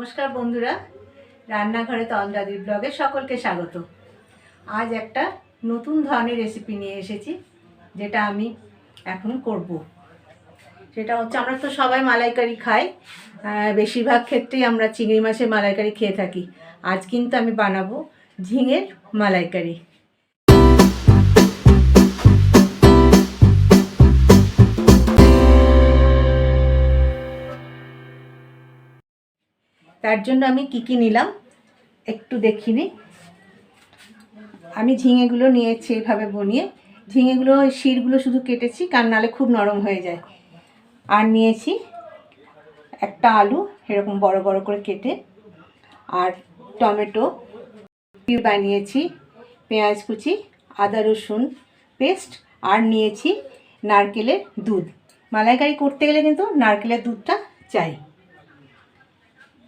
নমস্কার বন্ধুরা, রান্নাঘরে তন্দ্রাদির ব্লগে সকলকে স্বাগত। আজ একটা নতুন ধরনের রেসিপি নিয়ে এসেছি, যেটা আমি এখন করব। সেটা হচ্ছে, আমরা তো সবাই মালাইকারি খাই বেশিরভাগ ক্ষেত্রেই আমরা চিংড়ি মাছের মালাইকারি খেয়ে থাকি। আজ কিন্তু আমি বানাবো ঝিঙের মালাইকারি। তার জন্য আমি কি কি নিলাম একটু দেখিনি। আমি ঝিঙেগুলো নিয়েছি এইভাবে বনিয়ে। ঝিঙেগুলো শিরগুলো শুধু কেটেছি, কারণ নালে খুব নরম হয়ে যায়। আর নিয়েছি একটা আলু, এরকম বড় বড় করে কেটে। আর টমেটো বানিয়েছি, পেঁয়াজ কুচি, আদা রসুন পেস্ট, আর নিয়েছি নারকেলের দুধ। মালাইকারি করতে গেলে কিন্তু নারকেলের দুধটা চাই।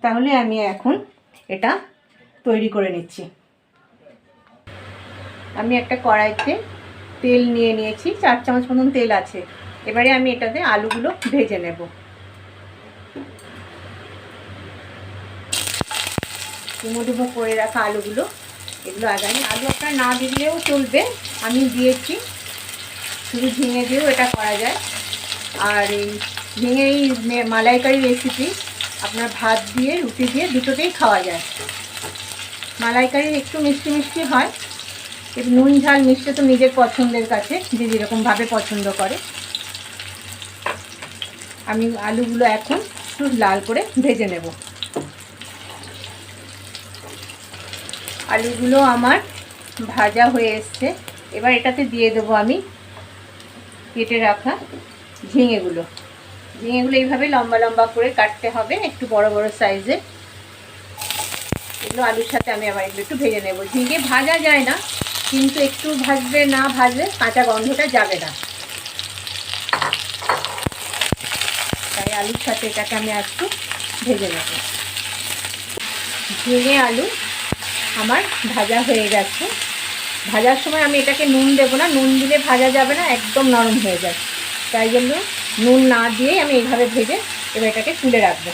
তাহলে আমি এখন এটা তৈরি করে নিচ্ছি। আমি একটা কড়াইতে তেল নিয়ে নিয়েছি, চার চামচ মতন তেল আছে। এবারে আমি এটাতে আলুগুলো ভেজে নেব। ডুমো ডুমো করে রাখা আলুগুলো, এগুলো আগে আমি আলু আপনার না দিলেও চলবে। আমি দিয়েছি, শুধু ঝিঙে দিয়েও এটা করা যায়। আর এই ঝিঙে এই মালাইকারি রেসিপি আপনার ভাত দিয়ে, রুটি দিয়ে দুটোতেই খাওয়া যায়। মালাইকারি একটু মিষ্টি মিষ্টি হয়। নুন, ঝাল, মিষ্টি তো নিজের পছন্দের কাছে যে যেরকমভাবে পছন্দ করে। আমি আলুগুলো এখন একটু লাল করে ভেজে নেব। আলুগুলো আমার ভাজা হয়ে এসছে। এবার এটাতে দিয়ে দেবো আমি কেটে রাখা ঝিঙেগুলো। ঝিঙেগুলো এইভাবে লম্বা লম্বা করে কাটতে হবে, একটু বড় বড় সাইজের এগুলো আলুর সাথে আমি আবার একটু ভেজে নেব। ঝিঙে ভাজা যায় না, কিন্তু একটু ভাজবে না ভাজলে কাঁচা গন্ধটা যাবে না। তাই আলুর সাথে এটাকে আমি একটু ভেজে নেব। ঝিঙে আলু আমার ভাজা হয়ে গেছে। ভাজার সময় আমি এটাকে নুন দেবো না, নুন দিলে ভাজা যাবে না, একদম নরম হয়ে যায়। তাই জন্য নুন না দিয়েই আমি এইভাবে ভেজে এবার এটাকে তুলে রাখব।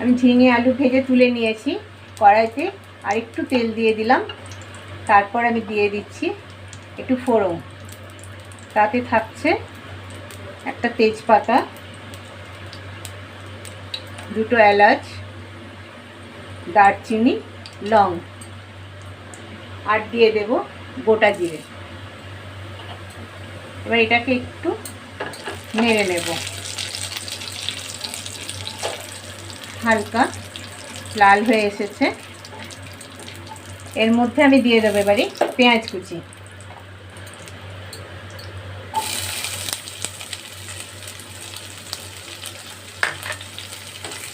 আমি ঝিঙে আলু ভেজে তুলে নিয়েছি কড়াইতে, আর একটু তেল দিয়ে দিলাম। তারপর আমি দিয়ে দিচ্ছি একটু ফোড়ন। তাতে থাকছে একটা তেজপাতা, দুটো এলাচ, দারচিনি, লং। আর দিয়ে দেব গোটা জিরে। এবার এটাকে একটু নেড়ে নেব। হালকা, লাল হয়ে এসেছে। এর মধ্যে আমি দিয়ে দেবো এবারে পেঁয়াজ কুচি।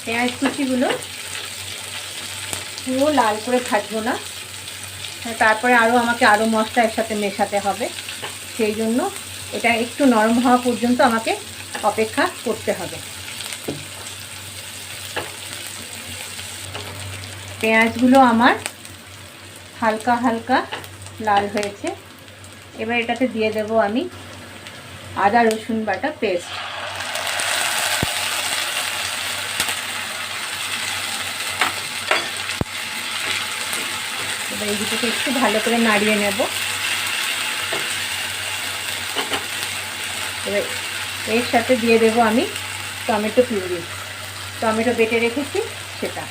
পেঁয়াজ কুচিগুলো পুরো লাল করে ভাজবো না। তারপরে আরও আমাকে আরও মশলা এর সাথে মেশাতে হবে। সেই জন্য এটা একটু নরম হওয়া পর্যন্ত আমাকে অপেক্ষা করতে হবে। পেঁয়াজগুলো আমার হালকা হালকা লাল হয়েছে। এবার এটাতে দিয়ে দেব আমি আদা রসুন বাটা পেস্ট। এবার এই দুটোকে একটু ভালো করে নাড়িয়ে নেব। এবার এর সাথে দিয়ে দেব আমি টমেটো পিউরি। টমেটো বেটে রেখেছি সেটা।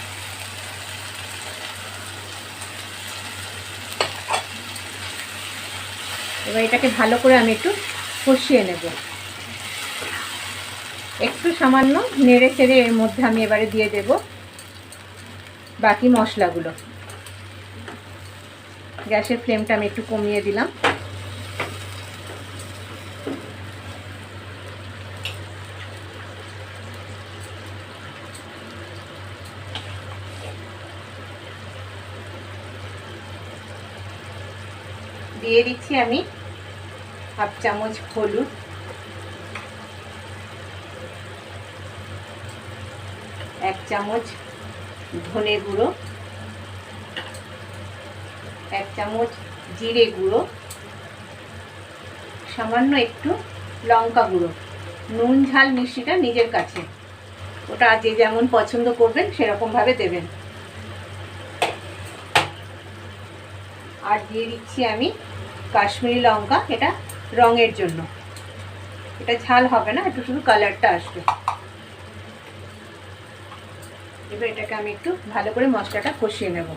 এবার এটাকে ভালো করে আমি একটু কষিয়ে নেব। একটু সামান্য নেড়ে চেড়ে এর মধ্যে আমি এবারে দিয়ে দেব বাকি মশলাগুলো। গ্যাসের ফ্লেমটা আমি একটু কমিয়ে দিলাম। দিয়ে দিচ্ছি আমি হাফ চামচ হলুদ। এক চামচ ধনে গুঁড়ো। চামচ জিরে গুঁড়ো, সামান্য একটু লঙ্কা গুঁড়ো। নুন, ঝাল, মিষ্টিটা নিজের কাছে। ওটা যে যেমন পছন্দ করবেন সেরকমভাবে দেবেন। আর দিয়ে দিচ্ছি আমি কাশ্মীরি লঙ্কা, এটা রঙের জন্য। এটা ঝাল হবে না, একটু শুধু কালারটা আসবে। এবার এটাকে আমি একটু ভালো করে মশলাটা কষিয়ে নেব।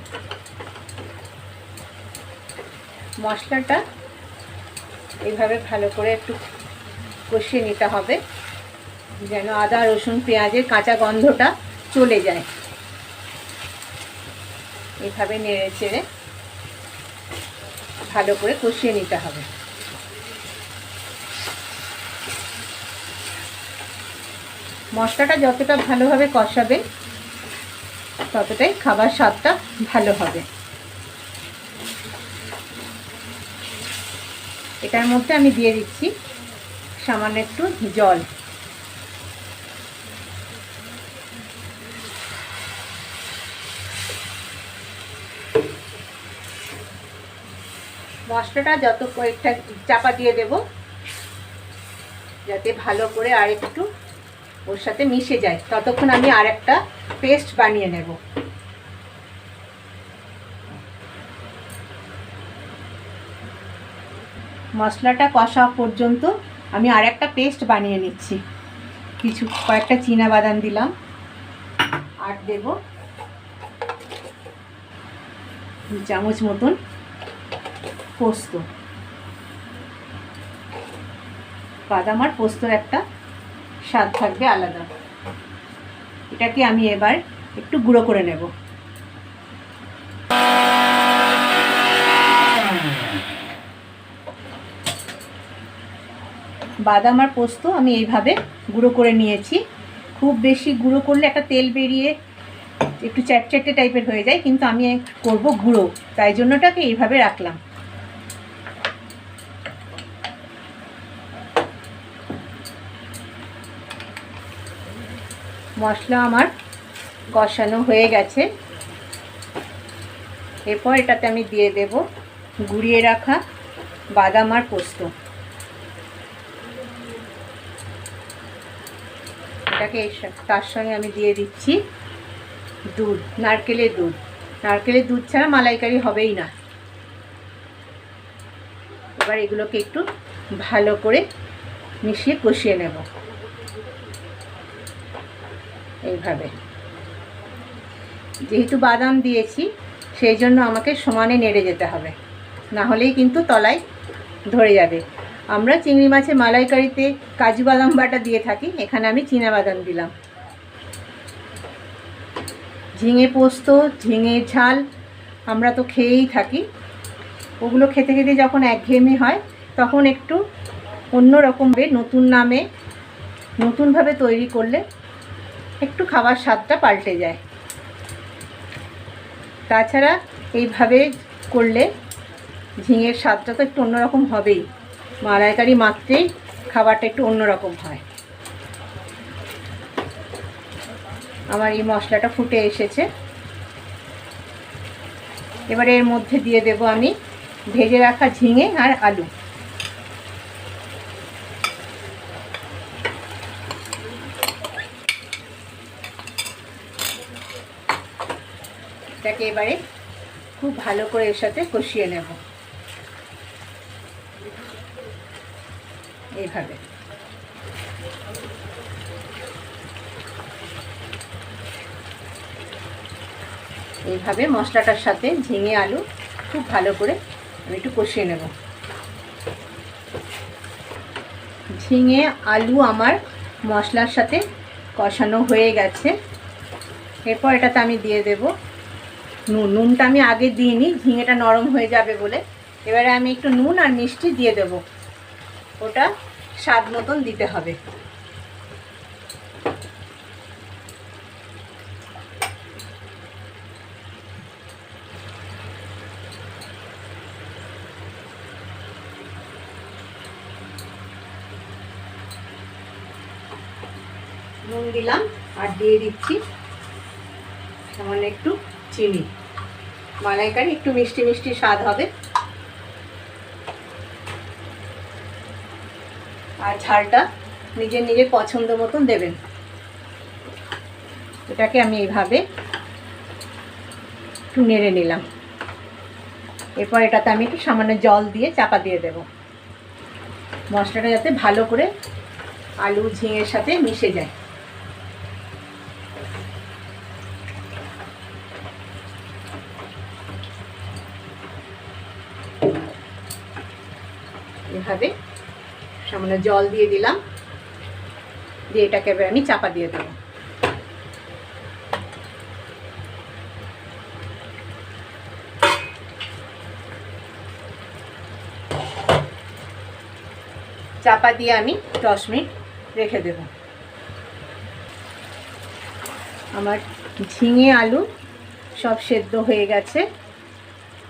মশলাটা এইভাবে ভালো করে একটু কষিয়ে নিতে হবে, যেন আদা, রসুন, পেঁয়াজের কাঁচা গন্ধটা চলে যায়। এইভাবে নেড়ে চেড়ে ভালো করে কষিয়ে নিতে হবে। মশলাটা যতটা ভালোভাবে কষাবে, ততটাই খাবার স্বাদটা ভালো হবে। এটার মধ্যে আমি দিয়ে দিচ্ছি সামান্য একটু জল। মশলাটা যত কয়েকটা চাপা দিয়ে দেব, যাতে ভালো করে আর একটু ওর সাথে মিশে যায়। ততক্ষণ আমি আর একটা পেস্ট বানিয়ে নেব। মশলাটা কষা পর্যন্ত আমি আর একটা পেস্ট বানিয়ে নিচ্ছি। কিছু কয়েকটা চীনা বাদাম দিলাম। আর দেব চামচ মতন পোস্ত। বাদাম আর পোস্তর একটা স্বাদ থাকবে আলাদা। এটাকে আমি এবার একটু গুঁড়ো করে নেব। বাদাম আর পোস্ত আমি এইভাবে গুঁড়ো করে নিয়েছি। খুব বেশি গুঁড়ো করলে একটা তেল বেরিয়ে একটু চ্যাটচ্যাটে টাইপের হয়ে যায়, কিন্তু আমি করব গুঁড়ো, তাই জন্যটাকে এইভাবে রাখলাম। মশলা আমার কষানো হয়ে গেছে। এরপর এটাতে আমি দিয়ে দেব, গুঁড়িয়ে রাখা বাদাম আর পোস্ত। এটাকে তার সঙ্গে আমি দিয়ে দিচ্ছি দুধ, নারকেলের দুধ। নারকেলের দুধ ছাড়া মালাইকারি হবেই না। এবার এগুলোকে একটু ভালো করে মিশিয়ে কষিয়ে নেব। এইভাবে। যেহেতু বাদাম দিয়েছি, সেই জন্য আমাকে সমানে নেড়ে যেতে হবে। না হলেই কিন্তু তলায় ধরে যাবে। আমরা চিংড়ি মাছের মালাইকারিতে কাজু বাদাম বাটা দিয়ে থাকি, এখানে আমি চীনা বাদাম দিলাম। ঝিঙে পোস্ত, ঝিঙে ঝাল, আমরা তো খেয়েই থাকি। ওগুলো খেতে খেতে যখন একঘেয়েমি হয়, তখন একটু অন্য রকমভাবে নতুন নামে, নতুনভাবে তৈরি করলে একটু খাবার স্বাদটা পাল্টে যায়। তাছাড়া এইভাবে করলে ঝিঙের স্বাদটা তো একটু অন্যরকম হবেই। মালাইকারি মাত্রেই খাবারটা একটু অন্যরকম হয়। আমার এই মশলাটা ফুটে এসেছে। এবারে এর মধ্যে দিয়ে দেব আমি ভেজে রাখা ঝিঙে আর আলু। এটাকে এবারে খুব ভালো করে এর সাথে কষিয়ে নেব। এইভাবে এইভাবে মশলাটার সাথে ঝিঙে আলু খুব ভালো করে আমি একটু কষিয়ে নেব। ঝিঙে আলু আমার মশলার সাথে কষানো হয়ে গেছে। এরপর এটাতে আমি দিয়ে দেব নুন। নুনটা আমি আগে দিইনি, ঝিঙেটা নরম হয়ে যাবে বলে। এবারে আমি একটু নুন আর মিষ্টি দিয়ে দেব। ওটা স্বাদ মতন দিতে হবে। নুন দিলাম আর দিয়ে দিচ্ছি সামান্য একটু চিনি। মালাইকারি একটু মিষ্টি মিষ্টি স্বাদ হবে। আর ঝালটা নিজের নিজের পছন্দ মতন দেবেন। এটাকে আমি এইভাবে একটু নেড়ে নিলাম। এরপর এটাতে আমি একটু সামান্য জল দিয়ে চাপা দিয়ে দেব। মশলাটা যাতে ভালো করে আলু ঝিঙের সাথে মিশে যায়। এভাবে সামান্য জল দিয়ে দিলাম। দিয়ে এটাকে এবার আমি চাপা দিয়ে দেবো। চাপা দিয়ে আমি দশ মিনিট রেখে দেব। আমার ঝিঙে আলু সব সেদ্ধ হয়ে গেছে।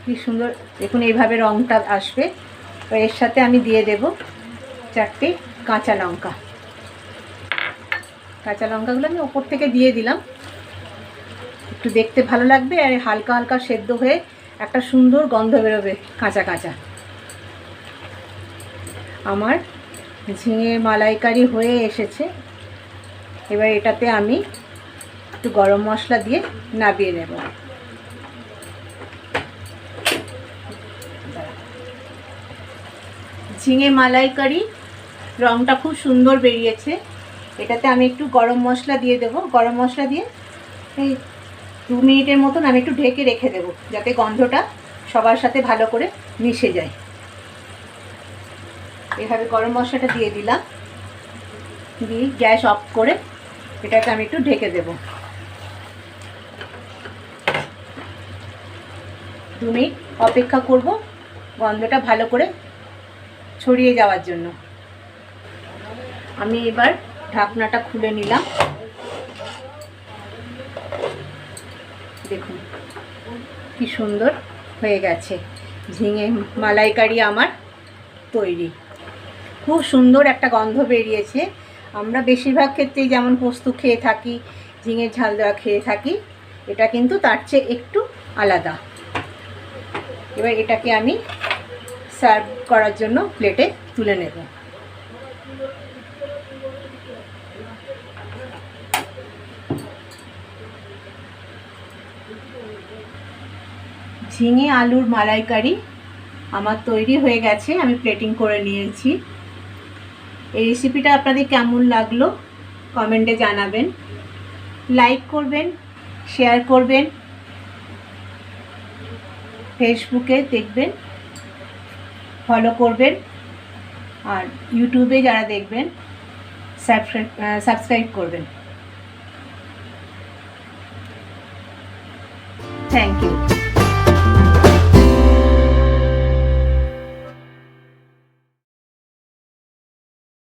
কি সুন্দর, দেখুন এইভাবে রঙটা আসবে। এর সাথে আমি দিয়ে দেব চারটে কাঁচা লঙ্কা। কাঁচা লঙ্কাগুলো আমি ওপর থেকে দিয়ে দিলাম। একটু দেখতে ভালো লাগবে আর হালকা হালকা সেদ্ধ হয়ে একটা সুন্দর গন্ধ বেরোবে কাঁচা কাঁচা। আমার ঝিঙে মালাইকারি হয়ে এসেছে। এবার এটাতে আমি একটু গরম মশলা দিয়ে নাবিয়ে নেব। ঝিঙে মালাইকারি রঙটা খুব সুন্দর বেরিয়েছে। এটাতে আমি একটু গরম মশলা দিয়ে দেব। গরম মশলা দিয়ে এই দু মিনিটের মতন আমি একটু ঢেকে রেখে দেব, যাতে গন্ধটা সবার সাথে ভালো করে মিশে যায়। এভাবে গরম মশলাটা দিয়ে দিলাম। দিয়ে গ্যাস অফ করে এটাকে আমি একটু ঢেকে দেব। দু মিনিট অপেক্ষা করব গন্ধটা ভালো করে ছড়িয়ে যাওয়ার জন্য। আমি এবার ঢাকনাটা খুলে নিলাম। দেখুন, কি সুন্দর হয়ে গেছে। ঝিঙে মালাইকারি আমার তৈরি। খুব সুন্দর একটা গন্ধ বেরিয়েছে। আমরা বেশিরভাগ ক্ষেত্রেই যেমন পোস্ত খেয়ে থাকি, ঝিঙের ঝাল দেওয়া খেয়ে থাকি, এটা কিন্তু তার চেয়ে একটু আলাদা। এবার এটাকে আমি সার্ভ করার জন্য প্লেটে তুলে নেব। ঝিঙে আলুর মালাইকারি আমার তৈরি হয়ে গেছে, আমি প্লেটিং করে নিয়েছি। এই রেসিপিটা আপনাদের কেমন লাগল কমেন্টে জানাবেন। লাইক করবেন শেয়ার করবেন ফেসবুকে দেখবেন ফলো করবেন, আর ইউটিউবে যারা দেখবেন সাবস্ক্রাইব করবেন। Thank you